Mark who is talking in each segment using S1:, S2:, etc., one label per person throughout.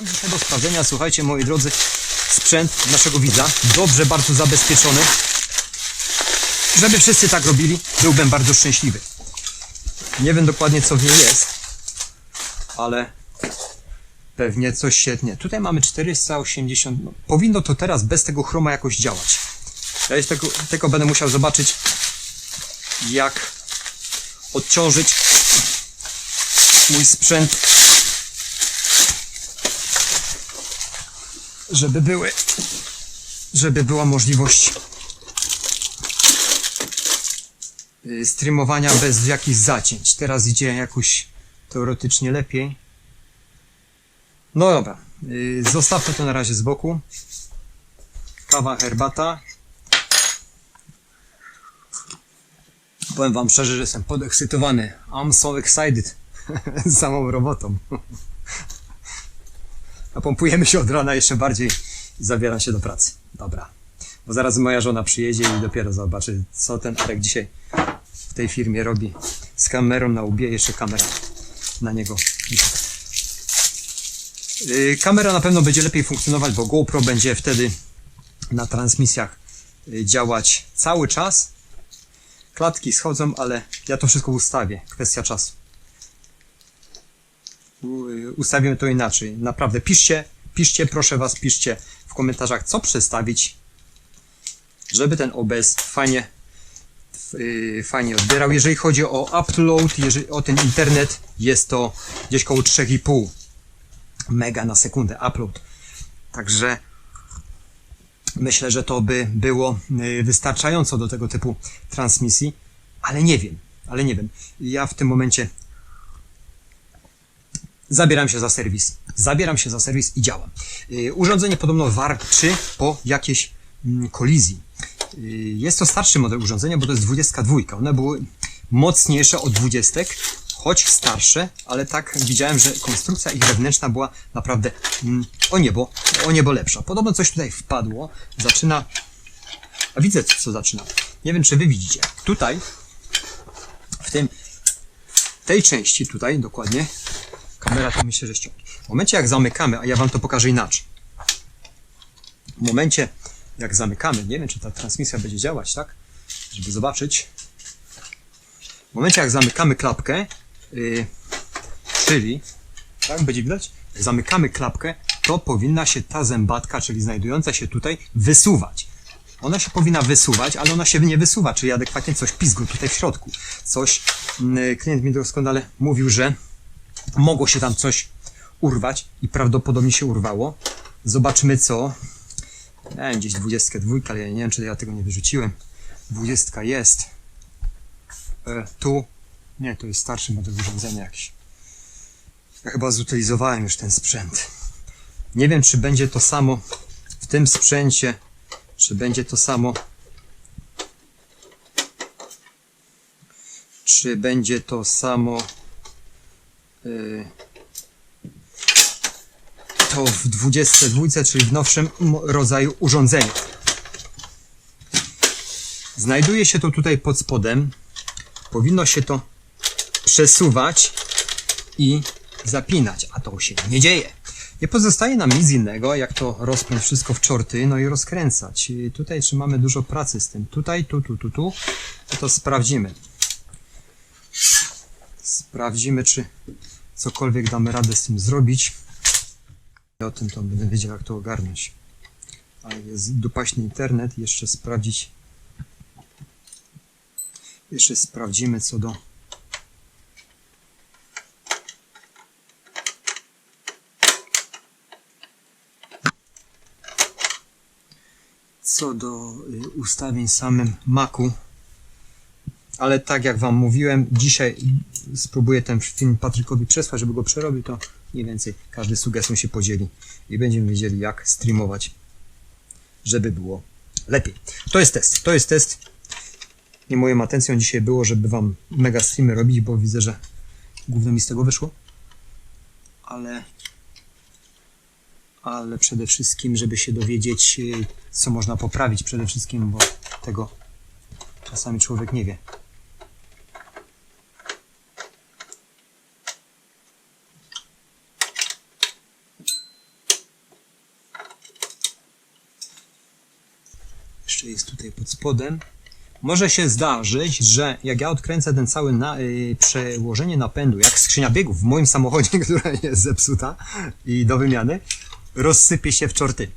S1: Mam do sprawdzenia, słuchajcie moi drodzy, sprzęt naszego widza. Dobrze, bardzo zabezpieczony. Żeby wszyscy tak robili, byłbym bardzo szczęśliwy. Nie wiem dokładnie co w niej jest, ale pewnie coś świetnie. Tutaj mamy 480. No, powinno to teraz bez tego chroma jakoś działać. Ja jeszcze tylko, tylko będę musiał zobaczyć, jak odciążyć mój sprzęt, żeby były, żeby była możliwość y, streamowania bez jakichś zacięć. Teraz idzie jakoś teoretycznie lepiej. No dobra, y, zostawmy to na razie z boku. Kawa, herbata. Powiem wam szczerze, że jestem podekscytowany. I'm so excited. Samą robotą. Napompujemy się od rana jeszcze bardziej zabieram się do pracy. Dobra. Bo zaraz moja żona przyjedzie i dopiero zobaczy, co ten Arek dzisiaj w tej firmie robi. Z kamerą na łbie, jeszcze kamera na niego. Yy, Kamera na pewno będzie lepiej funkcjonować, bo GoPro będzie wtedy na transmisjach yy, działać cały czas. Klatki schodzą, ale ja to wszystko ustawię. Kwestia czasu. U- yy, Ustawimy to inaczej. Naprawdę, piszcie, piszcie, proszę was, piszcie w komentarzach, co przestawić, żeby ten OBS fajnie, yy, fajnie odbierał. Jeżeli chodzi o upload, jeżeli o ten internet, jest to gdzieś koło 3,5 mega na sekundę upload. Także myślę, że to by było y, wystarczająco do tego typu transmisji, ale nie wiem, ale nie wiem. Ja w tym momencie zabieram się za serwis. Zabieram się za serwis i działam. Y, Urządzenie podobno warczy po jakiejś mm, kolizji. Y, Jest to starszy model urządzenia, bo to jest 22. One były mocniejsze od 20, choć starsze, ale tak widziałem, że konstrukcja ich wewnętrzna była naprawdę mm, o niebo, o niebo lepsza. Podobno coś tutaj wpadło. Zaczyna. A widzę, co zaczyna. Nie wiem, czy wy widzicie. Tutaj, w tym, w tej części tutaj dokładnie, kamera to myślę, że ściągnie. W momencie, jak zamykamy, a ja wam to pokażę inaczej. W momencie, jak zamykamy, nie wiem, czy ta transmisja będzie działać, tak? Żeby zobaczyć. W momencie, jak zamykamy klapkę, yy, czyli, tak, będzie widać? Jak zamykamy klapkę, to powinna się ta zębatka, czyli znajdująca się tutaj, wysuwać. Ona się powinna wysuwać, ale ona się nie wysuwa, czyli adekwatnie coś pizgu tutaj w środku. Coś, yy, klient mi doskonale mówił, że mogło się tam coś urwać i prawdopodobnie się urwało. Zobaczmy co. Miałem gdzieś 22, ale ja nie wiem, czy ja tego nie wyrzuciłem. 20 jest. E, tu. Nie, to jest starszy model urządzenia jakiś. Ja chyba zutylizowałem już ten sprzęt. Nie wiem, czy będzie to samo w tym sprzęcie, czy będzie to samo. Czy będzie to samo. Y, To w 22, czyli w nowszym rodzaju urządzenia. Znajduje się to tutaj pod spodem. Powinno się to przesuwać i zapinać, a to się nie dzieje. Nie pozostaje nam nic innego, jak to rozpiąć wszystko w czorty, no i rozkręcać. I tutaj trzymamy dużo pracy z tym. Tutaj, tu, tu, tu, tu. No to sprawdzimy. Sprawdzimy, czy cokolwiek damy radę z tym zrobić. I o tym to będę wiedział, jak to ogarnąć. Ale jest dupaśny internet, jeszcze sprawdzić. Jeszcze sprawdzimy co do co do y, ustawień samym Macu. Ale tak jak Wam mówiłem, dzisiaj spróbuję ten film Patrykowi przesłać, żeby go przerobił, to mniej więcej każdy sugestią się podzieli i będziemy wiedzieli jak streamować, żeby było lepiej. To jest test, to jest test. Nie moją atencją dzisiaj było, żeby Wam mega streamy robić, bo widzę, że głównie mi z tego wyszło. Ale ale przede wszystkim, żeby się dowiedzieć, y, co można poprawić przede wszystkim, bo tego czasami człowiek nie wie. jeszcze jest tutaj pod spodem. Może się zdarzyć, że jak ja odkręcę ten cały na, y, przełożenie napędu, jak skrzynia biegów w moim samochodzie, która jest zepsuta i do wymiany, rozsypie się w czorty.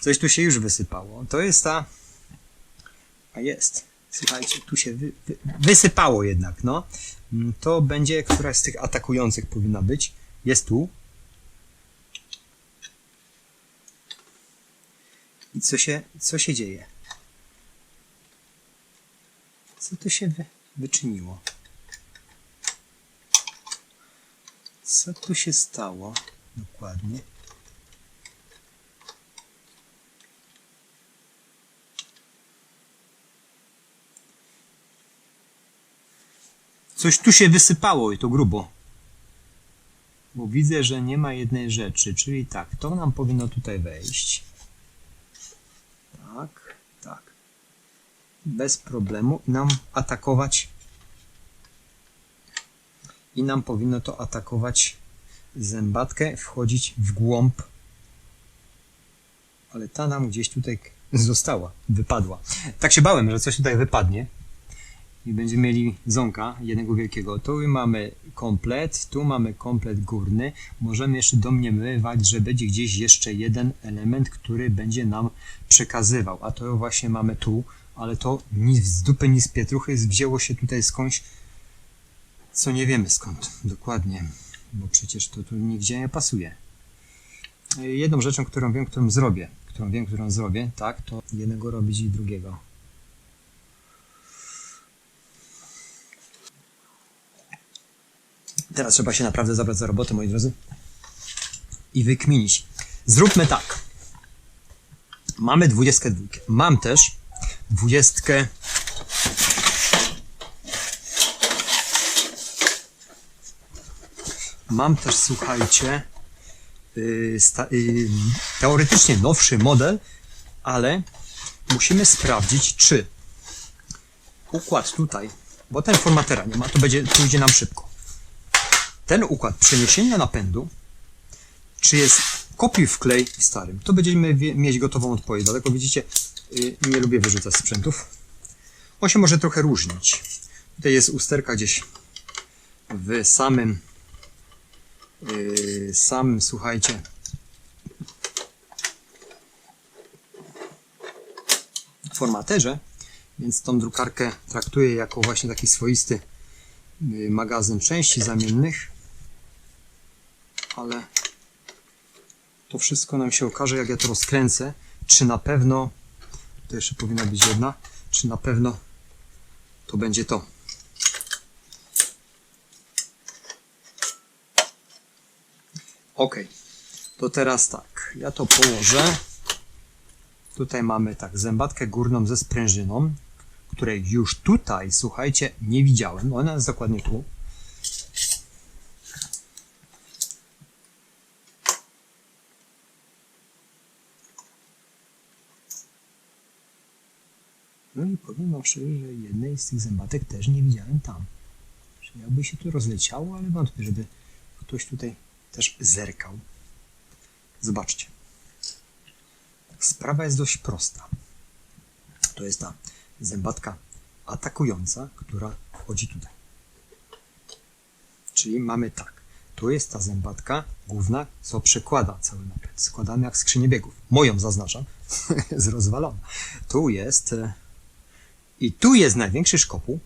S1: Coś tu się już wysypało. To jest ta... A jest. Słuchajcie, tu się wy, wy, wysypało jednak, no. Mm, To będzie któraś z tych atakujących powinna być. Jest tu. I co się, co się dzieje? Co tu się wy, wyczyniło? Co tu się stało dokładnie? Coś tu się wysypało i to grubo. Bo widzę, że nie ma jednej rzeczy, czyli tak, to nam powinno tutaj wejść. Tak, tak. Bez problemu nam atakować. I nam powinno to atakować zębatkę, wchodzić w głąb. Ale ta nam gdzieś tutaj została, wypadła. Tak się bałem, że coś tutaj wypadnie i będziemy mieli ząka jednego wielkiego. Tu mamy komplet, tu mamy komplet górny. Możemy jeszcze domniemywać, że będzie gdzieś jeszcze jeden element, który będzie nam przekazywał. A to właśnie mamy tu, ale to nic z dupy, nic z pietruchy wzięło się tutaj skądś, co nie wiemy skąd dokładnie, bo przecież to tu nigdzie nie pasuje. Jedną rzeczą, którą wiem, którą zrobię, którą wiem, którą zrobię, tak, to jednego robić i drugiego. Teraz trzeba się naprawdę zabrać za robotę, moi drodzy. I wykminić. Zróbmy tak. Mamy 22. Mam też 20. Mam też, słuchajcie, yy, yy, teoretycznie nowszy model, ale musimy sprawdzić, czy układ tutaj, bo ten formatera nie ma, to będzie, pójdzie nam szybko ten układ przeniesienia napędu, czy jest kopiuj wklej w starym, to będziemy mieć gotową odpowiedź. Dlatego widzicie, nie lubię wyrzucać sprzętów. On się może trochę różnić. Tutaj jest usterka gdzieś w samym, yy, samym, słuchajcie, formaterze, więc tą drukarkę traktuję jako właśnie taki swoisty yy, magazyn części zamiennych ale to wszystko nam się okaże, jak ja to rozkręcę, czy na pewno, to jeszcze powinna być jedna, czy na pewno to będzie to. Ok, to teraz tak, ja to położę. Tutaj mamy tak, zębatkę górną ze sprężyną, której już tutaj, słuchajcie, nie widziałem. Ona jest dokładnie tu. Powiem szczerze, że jednej z tych zębatek też nie widziałem tam. Że jakby się tu rozleciało, ale wątpię, żeby ktoś tutaj też zerkał. Zobaczcie. Sprawa jest dość prosta. To jest ta zębatka atakująca, która wchodzi tutaj. Czyli mamy tak. Tu jest ta zębatka główna, co przekłada cały napęd. Składamy jak skrzynię biegów. Moją zaznaczam. jest rozwalona. Tu jest e, i tu jest największy szkopuł.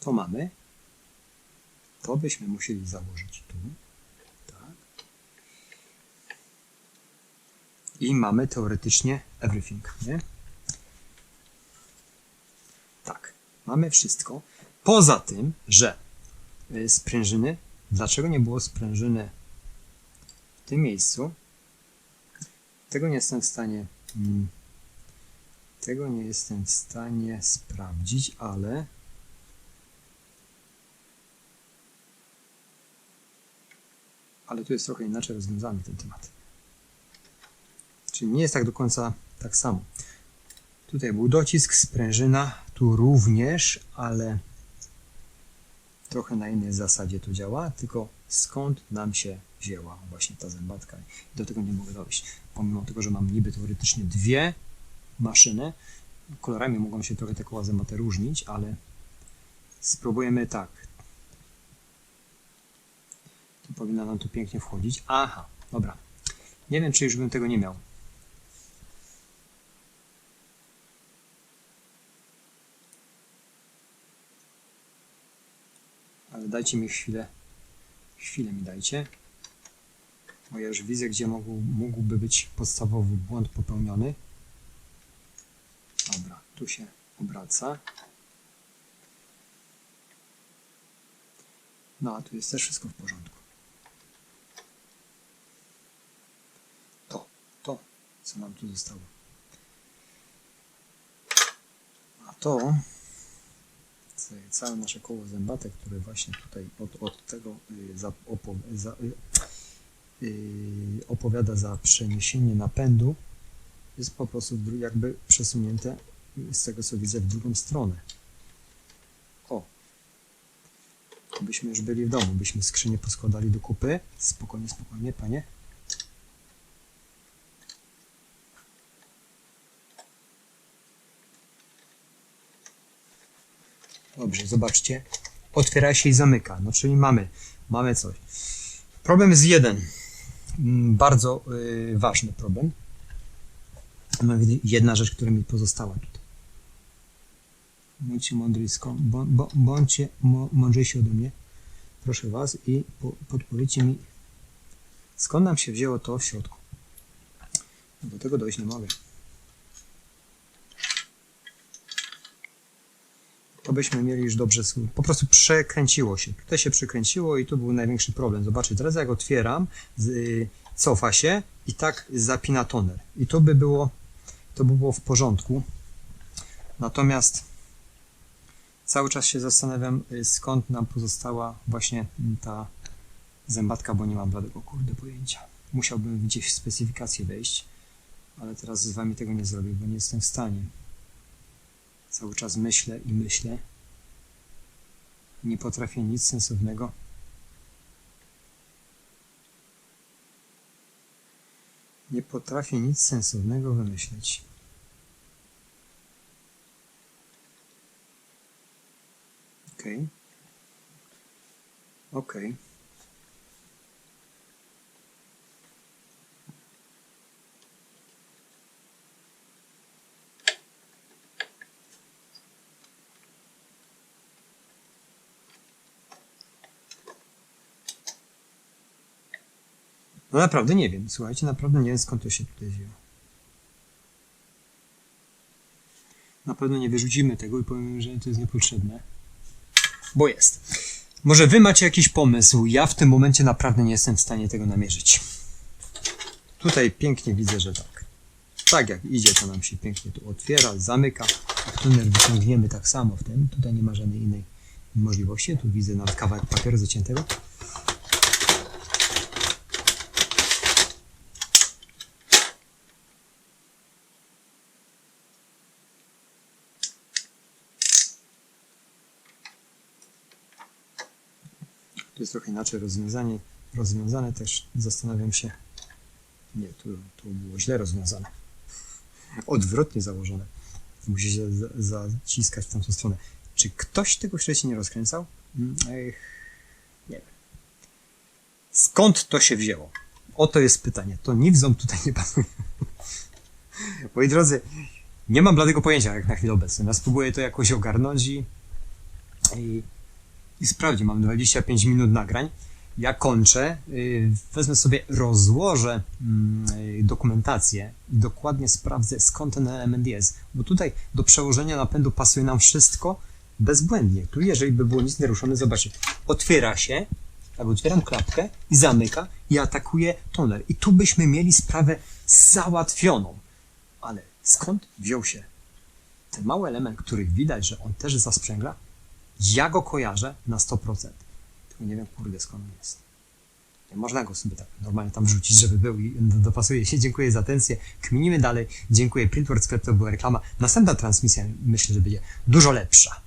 S1: To mamy. To byśmy musieli założyć tu. Tak. I mamy teoretycznie everything, nie? Tak. Mamy wszystko. Poza tym, że y, sprężyny, dlaczego nie było sprężyny w tym miejscu? Tego nie jestem w stanie mm, tego nie jestem w stanie sprawdzić, ale ale tu jest trochę inaczej rozwiązany ten temat. Czyli nie jest tak do końca tak samo. Tutaj był docisk, sprężyna, tu również, ale trochę na innej zasadzie to działa, tylko skąd nam się wzięła właśnie ta zębatka. Do tego nie mogę dojść. Pomimo tego, że mam niby teoretycznie dwie maszyny, kolorami mogą się trochę te koła zębate różnić, ale spróbujemy tak. To powinno nam tu pięknie wchodzić. Aha, dobra. Nie wiem, czy już bym tego nie miał. Ale dajcie mi chwilę. Chwilę mi dajcie. Bo ja już widzę, gdzie mógł, mógłby być podstawowy błąd popełniony. Dobra, tu się obraca. No, a tu jest też wszystko w porządku. To, to, co nam tu zostało. A to, całe nasze koło zębate, które właśnie tutaj od, od tego y, za, opo, za, y, y, opowiada za przeniesienie napędu, jest po prostu jakby przesunięte z tego co widzę w drugą stronę. O, byśmy już byli w domu, byśmy skrzynię poskładali do kupy. Spokojnie, spokojnie, panie. Dobrze, zobaczcie. Otwiera się i zamyka. No czyli mamy, mamy coś. Problem jest jeden. Mm, Bardzo y, ważny problem. Mianowicie Jedna rzecz, która mi pozostała tutaj. Bądźcie mądry, bądźcie mądrzejsi ode mnie. Proszę Was i po, podpowiedzcie mi, skąd nam się wzięło to w środku. Do tego dojść nie mogę. to byśmy mieli już dobrze. Po prostu przekręciło się. Tutaj się przekręciło i to był największy problem. Zobaczcie, teraz jak otwieram, cofa się i tak zapina toner. I to by było, to by było w porządku. Natomiast cały czas się zastanawiam, y, skąd nam pozostała właśnie ta zębatka, bo nie mam bladego kurde pojęcia. Musiałbym gdzieś w specyfikację wejść, ale teraz z wami tego nie zrobię, bo nie jestem w stanie. Cały czas myślę i myślę. Nie potrafię nic sensownego. Potrafię nic sensownego wymyślić. Okej. Okej. No naprawdę nie wiem. Słuchajcie, naprawdę nie wiem skąd to się tutaj wzięło. Na pewno nie wyrzucimy tego i powiem, że to jest niepotrzebne. Bo jest. Może wy macie jakiś pomysł? Ja w tym momencie naprawdę nie jestem w stanie tego namierzyć. Tutaj pięknie widzę, że tak. Tak jak idzie, to nam się pięknie tu otwiera, zamyka. Jak tunel wyciągniemy tak samo w tym. Tutaj nie ma żadnej innej możliwości. Tu widzę nawet kawałek papieru zaciętego. Jest trochę inaczej rozwiązanie, rozwiązane też. Zastanawiam się. Nie, tu, tu było źle rozwiązane. Odwrotnie założone. Musi się za, zaciskać w tamtą stronę. Czy ktoś tego wcześniej nie rozkręcał? Mm, Ech, nie wiem. Skąd to się wzięło? Oto jest pytanie. To niwzom tutaj nie pasuje. Moi drodzy, nie mam bladego pojęcia jak na chwilę obecną. Ja spróbuję to jakoś ogarnąć i, i i sprawdzi. Mam 25 minut nagrań. Ja kończę, yy, wezmę sobie, rozłożę mm, yy, dokumentację i dokładnie sprawdzę skąd ten element jest. Bo tutaj do przełożenia napędu pasuje nam wszystko bezbłędnie. Tu jeżeli by było nic naruszone, zobaczcie, otwiera się, tak otwieram klapkę i zamyka i atakuje toner. I tu byśmy mieli sprawę załatwioną. Ale skąd wziął się ten mały element, który widać, że on też zasprzęgla? Ja go kojarzę na 100%. Tylko nie wiem, kurde, skąd on jest. Nie można go sobie tak normalnie tam wrzucić, żeby był i dopasuje się. Dziękuję za atencję. Kminimy dalej. Dziękuję. Printword Sklep to była reklama. Następna transmisja myślę, że będzie dużo lepsza.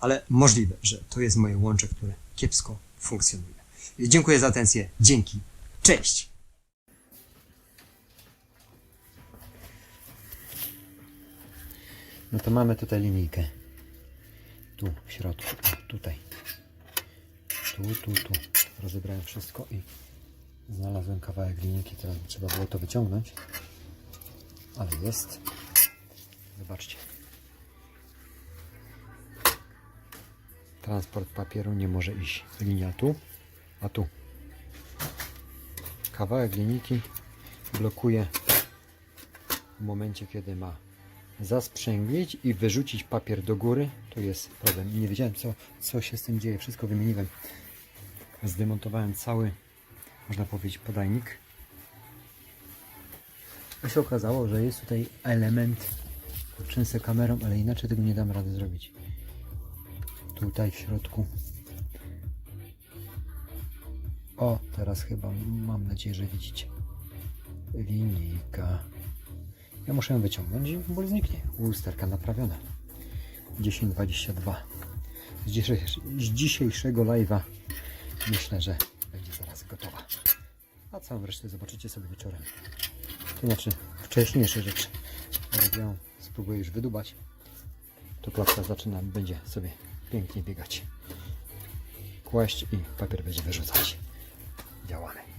S1: Ale możliwe, że to jest moje łącze, które kiepsko funkcjonuje. Dziękuję za atencję. Dzięki. Cześć.
S2: No to mamy tutaj linijkę. Tu, w środku, tutaj. Tu, tu, tu. Rozebrałem wszystko i znalazłem kawałek linijki. Teraz trzeba było to wyciągnąć. Ale jest. Zobaczcie. Transport papieru nie może iść. Linia tu, a tu. Kawałek linijki blokuje w momencie, kiedy ma zasprzęglić i wyrzucić papier do góry, to jest problem. I nie wiedziałem, co, co się z tym dzieje. Wszystko wymieniłem. Zdemontowałem cały, można powiedzieć, podajnik. I się okazało, że jest tutaj element trzęsę kamerą, ale inaczej tego nie dam rady zrobić. Tutaj w środku. O, teraz chyba mam nadzieję, że widzicie. Linijka. Ja muszę ją wyciągnąć i ból zniknie. Lusterka naprawiona. 10.22. Z, z dzisiejszego live'a myślę, że będzie zaraz gotowa. A całą resztę zobaczycie sobie wieczorem. To znaczy wcześniejsze rzeczy. Ją spróbuję już wydubać, to klapka zaczyna, będzie sobie pięknie biegać. Kłaść i papier będzie wyrzucać. Działamy.